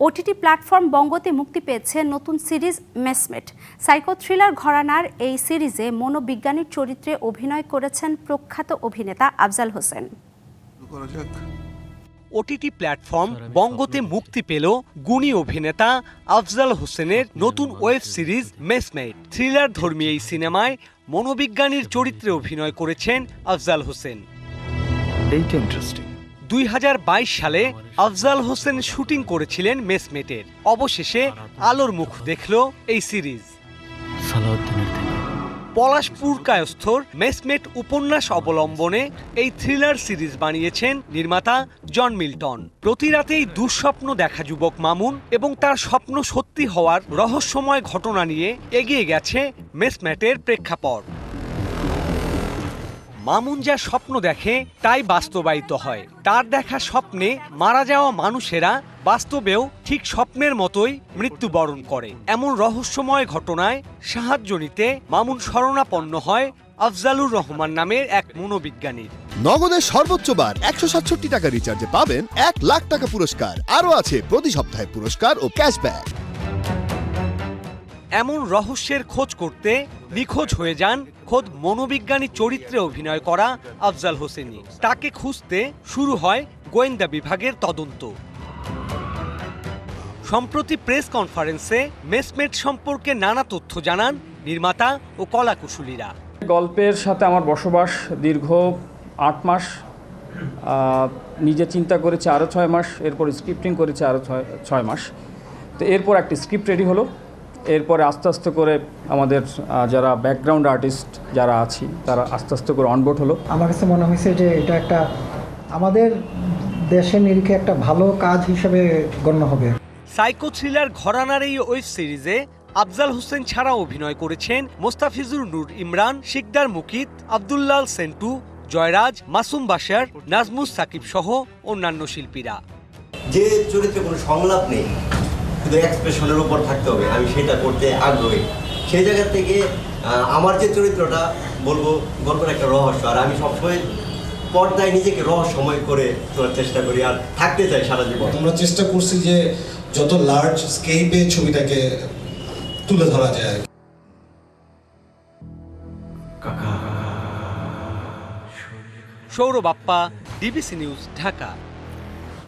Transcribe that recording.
OTT platform বঙ্গতে মুক্তি পেয়েছে নতুন সিরিজ মেসমেট। সাইকো থ্রিলার ঘরানার এই সিরিজে মনোবিজ্ঞানীর চরিত্রে অভিনয় করেছেন প্রখ্যাত অভিনেতা আফজাল হোসেন। ওটিটি প্ল্যাটফর্ম বঙ্গতে মুক্তি পেল গুণী অভিনেতা আফজাল হোসেনের নতুন ওয়েব সিরিজ মেসমেট। থ্রিলার ধর্মী এই সিনেমায় মনোবিজ্ঞানীর চরিত্রে অভিনয় করেছেন আফজাল হোসেন। এইটা ইন্টারেস্টিং দুই হাজার বাইশ সালে আফজাল হোসেন শুটিং করেছিলেন মেসমেটের। অবশেষে আলোর মুখ দেখল এই সিরিজ। পলাশপুর কায়স্থর মেসমেট উপন্যাস অবলম্বনে এই থ্রিলার সিরিজ বানিয়েছেন নির্মাতা জন মিল্টন। প্রতি রাতেই দুঃস্বপ্ন দেখা যুবক মামুন এবং তার স্বপ্ন সত্যি হওয়ার রহস্যময় ঘটনা নিয়ে এগিয়ে গেছে মেসমেটের প্রেক্ষাপট। মামুন যা স্বপ্ন দেখে, তাই বাস্তবায়িত হয়। তার দেখা স্বপ্নে মারা যাওয়া মানুষেরা বাস্তবেও ঠিক স্বপ্নের মতোই মৃত্যুবরণ করে। এমন রহস্যময় ঘটনায় সাহায্য নিতে মামুন শরণাপন্ন হয় আফজালুর রহমান নামের এক মনোবিজ্ঞানীর নগদের সর্বোচ্চ বার একশো সাতষট্টি টাকা রিচার্জে পাবেন এক লাখ টাকা পুরস্কার। আরও আছে প্রতি সপ্তাহে পুরস্কার ও ক্যাশব্যাক এমন রহস্যের খোঁজ করতে নিখোঁজ হয়ে যান খোদ মনোবিজ্ঞানী চরিত্রে অভিনয় করা আফজাল হোসেনি তাকে খুঁজতে শুরু হয় গোয়েন্দা বিভাগের তদন্ত। সম্প্রতি প্রেস কনফারেন্সে মেসমেট সম্পর্কে নানা তথ্য জানান নির্মাতা ও কলাকুশলীরা। গল্পের সাথে আমার বসবাস দীর্ঘ আট মাস নিজে চিন্তা করেছি আরও ছয় মাস, এরপর স্ক্রিপ্টিং করেছি আরও ছয় ছয় মাস। তো এরপর একটি স্ক্রিপ্ট রেডি হলো। এরপরে আস্তে আস্তে করে আমাদের যারা ব্যাকগ্রাউন্ড আর্টিস্ট যারা আছি তারা আস্তে আস্তে করে অনবোর্ড হলো। আমার কাছে মনে হয়েছে যে এটা একটা আমাদের দেশের নিরিখে একটা ভালো কাজ হিসেবে গণ্য হবে। সাইকো থ্রিলার ঘরানার এই ওয়েব সিরিজে আফজাল হোসেন ছাড়া অভিনয় করেছেন মোস্তাফিজুর নূর ইমরান শিকদার মুকিত আবদুল্লাল সেন্টু জয়রাজ মাসুম বাশার নাজমুস সাকিব সহ অন্যান্য শিল্পীরা। যে চরিত্রে কোনো সংলাপ নেই শুধু এক্সপ্রেশনের উপর থাকতে হবে আমি সেটা করতে আগ্রহী। সেই জায়গা থেকে আমার যে চরিত্রটা বলব গল্পের একটা রহস্য আর আমি সবসময় পর্দায় নিজেকে রহস্যময় করে তোলার চেষ্টা করি আর থাকতে চাই সারা জীবন। আমরা চেষ্টা করছি যে যত লার্জ স্কেপে ছবিটাকে তুলে ধরা যায় সৌরভ বাপ্পা ডিবিসি নিউজ ঢাকা।